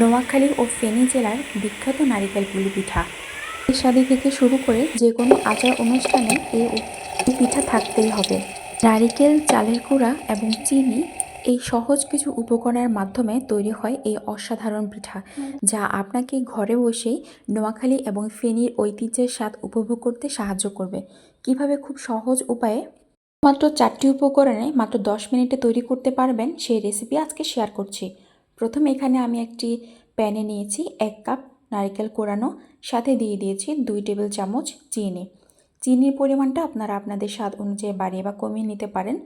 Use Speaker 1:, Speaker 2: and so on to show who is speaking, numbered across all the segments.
Speaker 1: নোয়াখালী ও ফেনী জেলার বিখ্যাত নারিকেল পুলি পিঠা। এই থেকে শুরু করে যে কোনো আচার অনুষ্ঠানে এই পিঠা থাকতেই হবে। নারিকেল, চালের গুঁড়া এবং চিনি এই সহজ কিছু উপকরণের মাধ্যমে তৈরি হয় এই অসাধারণ পিঠা, যা আপনাকে ঘরে বসেই নোয়াখালী এবং ফেনীর ঐতিহ্যের স্বাদ উপভোগ করতে সাহায্য করবে। কীভাবে খুব সহজ উপায়ে মাত্র চারটি উপকরণে মাত্র দশ মিনিটে তৈরি করতে পারবেন সেই রেসিপি আজকে শেয়ার করছি। প্রথমে এখানে আমি একটি প্যানে নিয়েছি এক কাপ নারকেল কোরানো, সাথে দিয়ে দিয়েছি দুই টেবিল চামচ চিনি। চিনির পরিমাণটা আপনারা আপনাদের স্বাদ অনুযায়ী বাড়িয়ে বা কমিয়ে নিতে পারেন।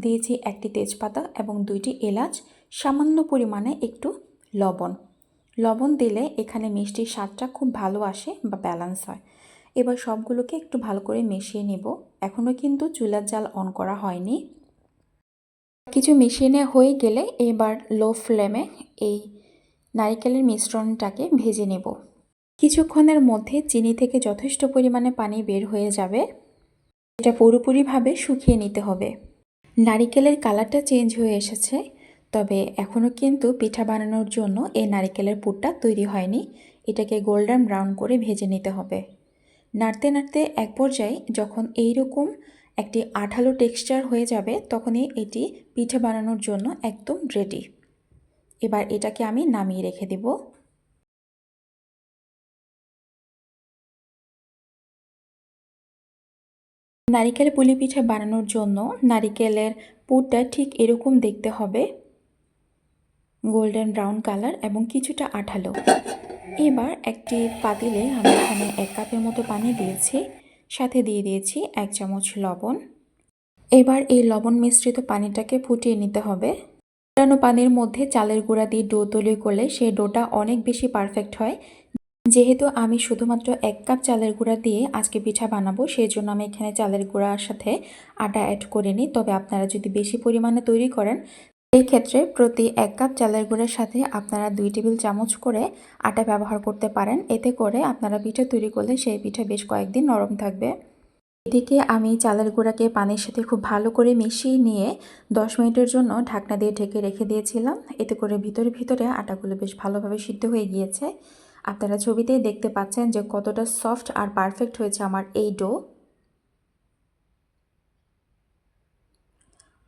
Speaker 1: দিয়েছি একটি তেজপাতা এবং দুইটি এলাচ, সামান্য পরিমাণে একটু লবণ। লবণ দিলে এখানে মিষ্টির স্বাদটা খুব ভালো আসে বা ব্যালেন্স হয়। এবার সবগুলোকে একটু ভালো করে মিশিয়ে নেব। এখনও কিন্তু চুলার জাল অন করা হয়নি। কিছু মিশিয়ে হয়ে গেলে এবার লো ফ্লেমে এই নারিকেলের মিশ্রণটাকে ভেজে নেব। কিছুক্ষণের মধ্যে চিনি থেকে যথেষ্ট পরিমাণে পানি বের হয়ে যাবে। এটা পুরোপুরিভাবে শুকিয়ে নিতে হবে। নারিকেলের কালারটা চেঞ্জ হয়ে এসেছে, তবে এখনও কিন্তু পিঠা বানানোর জন্য এই নারিকেলের পুরটা তৈরি হয়নি। এটাকে গোল্ডেন ব্রাউন করে ভেজে নিতে হবে। নাড়তে নাড়তে এক পর্যায়ে যখন এই রকম একটি আঠালো টেক্সচার হয়ে যাবে, তখনই এটি পিঠে বানানোর জন্য একদম রেডি এবার এটাকে আমি নামিয়ে রেখে দেব। নারিকেল পুলি পিঠা বানানোর জন্য নারিকেলের পুরটা ঠিক এরকম দেখতে হবে। গোল্ডেন ব্রাউন কালার এবং কিছুটা আঠালো। এবার একটি পাতিলে আমি এখানে এক কাপের মতো পানি দিয়েছি। সাথে দিয়ে দিয়েছি এক চামচ লবণ। এবার এই লবণ মিশ্রিত পানিটাকে ফুটিয়ে নিতে হবে। ফুটানো পানির মধ্যে চালের গুঁড়া দিয়ে ডো তৈরি করলে সেই ডোটা অনেক বেশি পারফেক্ট হয়। যেহেতু আমি শুধুমাত্র এক কাপ চালের গুঁড়া দিয়ে আজকে পিঠা বানাবো সেই জন্য আমি এখানে চালের গুঁড়ার সাথে আটা অ্যাড করে নিই। তবে আপনারা যদি বেশি পরিমাণে তৈরি করেন এই ক্ষেত্রে প্রতি এক কাপ চালের গুঁড়ার সাথে আপনারা দুই টেবিল চামচ করে আটা ব্যবহার করতে পারেন। এতে করে আপনারা পিঠা তৈরি করলে সেই পিঠা বেশ কয়েকদিন নরম থাকবে। এদিকে আমি চালের গুঁড়াকে পানির সাথে খুব ভালো করে মিশিয়ে নিয়ে দশ মিনিটের জন্য ঢাকনা দিয়ে ঢেকে রেখে দিয়েছিলাম। এতে করে ভিতরে ভিতরে আটাগুলো বেশ ভালোভাবে সিদ্ধ হয়ে গিয়েছে। আপনারা ছবিতেই দেখতে পাচ্ছেন যে কতটা সফট আর পারফেক্ট হয়েছে আমার এই ডো।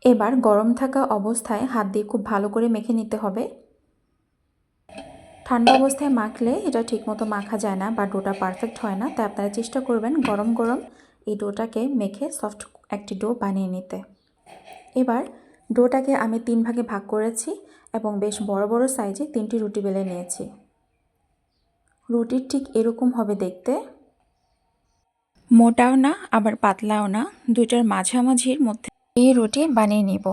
Speaker 1: এবার গরম থাকা অবস্থায় হাত দিয়ে খুব ভালো করে মেখে নিতে হবে। ঠান্ডা অবস্থায় মাখলে এটা ঠিকমতো মাখা যায় না বা ডোটা পারফেক্ট হয় না। তাই আপনারা চেষ্টা করবেন গরম গরম এই ডোটাকে মেখে সফট একটি ডো বানিয়ে নিতে। এবার ডোটাকে আমি তিন ভাগে ভাগ করেছি এবং বেশ বড় বড় সাইজে তিনটি রুটি বেলে নিয়েছি। রুটির ঠিক এরকম হবে দেখতে। মোটাও না, আবার পাতলাও না। দুইটার মাঝামাঝির মধ্যে এই রুটি বানিয়ে নিব।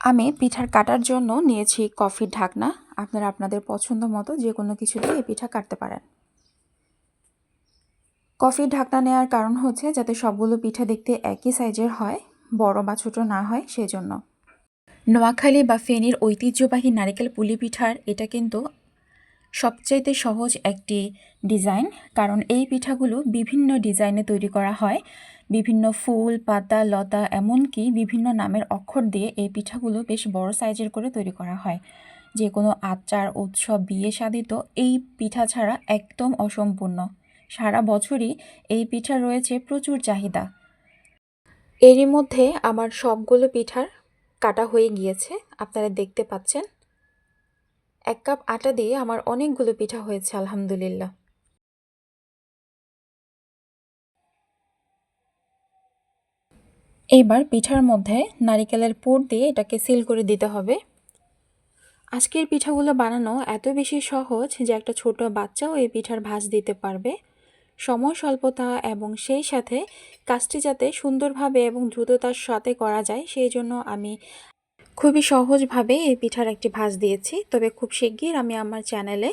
Speaker 1: আমি পিঠার কাটার জন্য নিয়েছি কফির ঢাকনা। আপনারা আপনাদের পছন্দ মতো যে কোনো কিছু দিয়ে এই পিঠা কাটতে পারেন। কফির ঢাকনা নেওয়ার কারণ হচ্ছে যাতে সবগুলো পিঠা দেখতে একই সাইজের হয়, বড় বা ছোট না হয় সেজন্য। নোয়াখালী বা ফেনীর ঐতিহ্যবাহী নারিকেল পুলি পিঠার এটা কিন্তু সবচাইতে সহজ একটি ডিজাইন, কারণ এই পিঠাগুলো বিভিন্ন ডিজাইনে তৈরি করা হয়। বিভিন্ন ফুল, পাতা, লতা, এমনকি বিভিন্ন নামের অক্ষর দিয়ে এই পিঠাগুলো বেশ বড় সাইজের করে তৈরি করা হয়। যে কোনো আচার, উৎসব, বিয়ে সাধিত এই পিঠা ছাড়া একদম অসম্পূর্ণ। সারা বছরই এই পিঠা রয়েছে প্রচুর চাহিদা। এরই মধ্যে আমার সবগুলো পিঠার কাটা হয়ে গিয়েছে। আপনারা দেখতে পাচ্ছেন। এক কাপ আটা দিয়ে আমার অনেকগুলো পিঠা হয়েছে, আলহামদুলিল্লাহ। এবার পিঠার মধ্যে নারিকেলের পুর দিয়ে এটাকে সিল করে দিতে হবে। আজকের পিঠাগুলো বানানো এত বেশি সহজ যে একটা ছোট বাচ্চাও এই পিঠার ভাঁজ দিতে পারবে। সময়, স্বল্পতা এবং সেই সাথে কাজটি যাতে সুন্দরভাবে এবং দ্রুততার সাথে করা যায়, সেই জন্য আমি খুবই সহজভাবে এই পিঠার একটি ভাঁজ দিয়েছি। তবে খুব শিগগির আমি আমার চ্যানেলে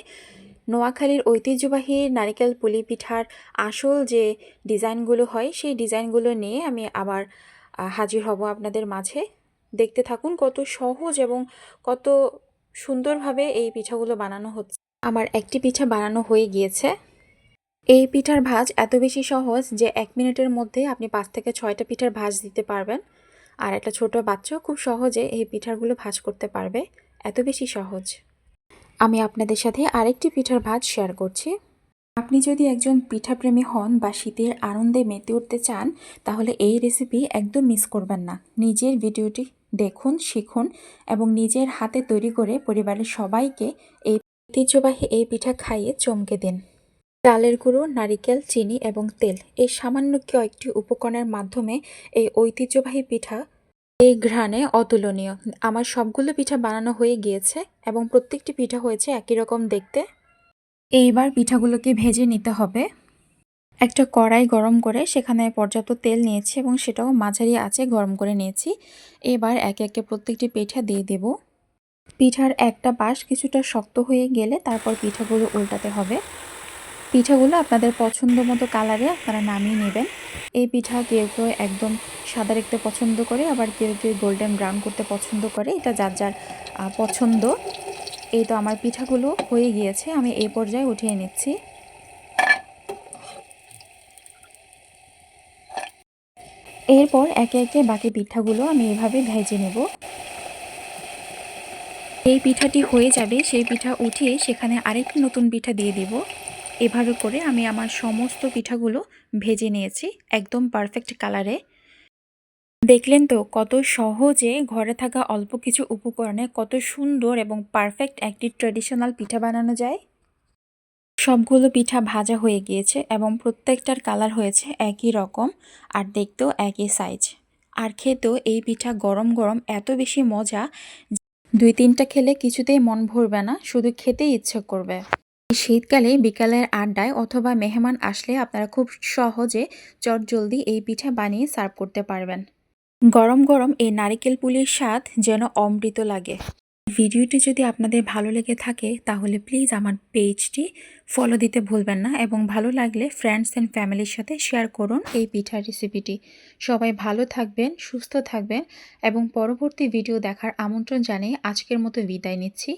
Speaker 1: নোয়াখালীর ঐতিহ্যবাহী নারিকেল পুলি পিঠার আসল যে ডিজাইনগুলো হয়, সেই ডিজাইনগুলো নিয়ে আমি আবার হাজির হব আপনাদের মাঝে। দেখতে থাকুন কত সহজ এবং কত সুন্দরভাবে এই পিঠাগুলো বানানো হচ্ছে। আমার একটি পিঠা বানানো হয়ে গিয়েছে। এই পিঠার ভাজ এত বেশি সহজ যে এক মিনিটের মধ্যে আপনি পাঁচ থেকে ছয়টা পিঠার ভাজ দিতে পারবেন। আর একটা ছোট বাচ্চাও খুব সহজে এই পিঠাগুলো ভাজ করতে পারবে। এত বেশি সহজ। আমি আপনাদের সাথে আরেকটি পিঠার ভাজ শেয়ার করছি। আপনি যদি একজন পিঠাপ্রেমী হন বা শীতের আনন্দে মেতে উঠতে চান, তাহলে এই রেসিপি একদম মিস করবেন না। নিজের ভিডিওটি দেখুন, শিখুন এবং নিজের হাতে তৈরি করে পরিবারের সবাইকে এই ঐতিহ্যবাহী এই পিঠা খাইয়ে চমকে দিন। চালের গুঁড়ো, নারিকেল, চিনি এবং তেল এই সামান্য কয়েকটি উপকরণের মাধ্যমে এই ঐতিহ্যবাহী পিঠা এই ঘ্রাণে অতুলনীয়। আমার সবগুলো পিঠা বানানো হয়ে গিয়েছে এবং প্রত্যেকটি পিঠা হয়েছে একই রকম দেখতে। এইবার পিঠাগুলোকে ভেজে নিতে হবে। একটা কড়াই গরম করে সেখানে পর্যাপ্ত তেল নিয়েছি এবং সেটাও মাঝারি আছে গরম করে নিয়েছি। এবার একে একে প্রত্যেকটি পিঠা দিয়ে দেব। পিঠার একটা পাশ কিছুটা শক্ত হয়ে গেলে তারপর পিঠাগুলো উল্টাতে হবে। পিঠাগুলো আপনাদের পছন্দ মতো কালারে আপনারা নামিয়ে নেবেন। এই পিঠা কেউ কেউ একদম সাদা রাখতে পছন্দ করে, আবার কেউ কেউ গোল্ডেন ব্রাউন করতে পছন্দ করে। এটা যার যার পছন্দ। এই তো আমার পিঠাগুলো হয়ে গিয়েছে, আমি এই পর্যায়ে উঠিয়ে নিচ্ছি। এরপর একে একে বাকি পিঠাগুলো আমি এভাবে ভেজে নেব। এই পিঠাটি হয়ে যাবে, সেই পিঠা উঠিয়ে সেখানে আরেকটি নতুন পিঠা দিয়ে দেব। এভাবে করে আমি আমার সমস্ত পিঠাগুলো ভেজে নিয়েছি, একদম পারফেক্ট কালারে দেখলেন তো কত সহজে ঘরে থাকা অল্প কিছু উপকরণে কত সুন্দর এবং পারফেক্ট একটি ট্রেডিশনাল পিঠা বানানো যায়। সবগুলো পিঠা ভাজা হয়ে গিয়েছে এবং প্রত্যেকটার কালার হয়েছে একই রকম আর দেখতেও একই সাইজ আর খেতেও এই পিঠা গরম গরম এত বেশি মজা দুই তিনটা খেলে কিছুতেই মন ভরবে না, শুধু খেতেই ইচ্ছে করবে। শীতকালে বিকালের আড্ডায় অথবা মেহমান আসলে আপনারা খুব সহজে চটজলদি এই পিঠা বানিয়ে সার্ভ করতে পারবেন। গরম গরম এই নারিকেল পুলির স্বাদ যেন অমৃত লাগে। ভিডিওটি যদি আপনাদের ভালো লেগে থাকে, তাহলে প্লিজ আমার পেজটি ফলো দিতে ভুলবেন না এবং ভালো লাগলে ফ্রেন্ডস অ্যান্ড ফ্যামিলির সাথে শেয়ার করুন এই পিঠার রেসিপিটি সবাই ভালো থাকবেন, সুস্থ থাকবেন এবং পরবর্তী ভিডিও দেখার আমন্ত্রণ জানিয়ে আজকের মতো বিদায় নিচ্ছি।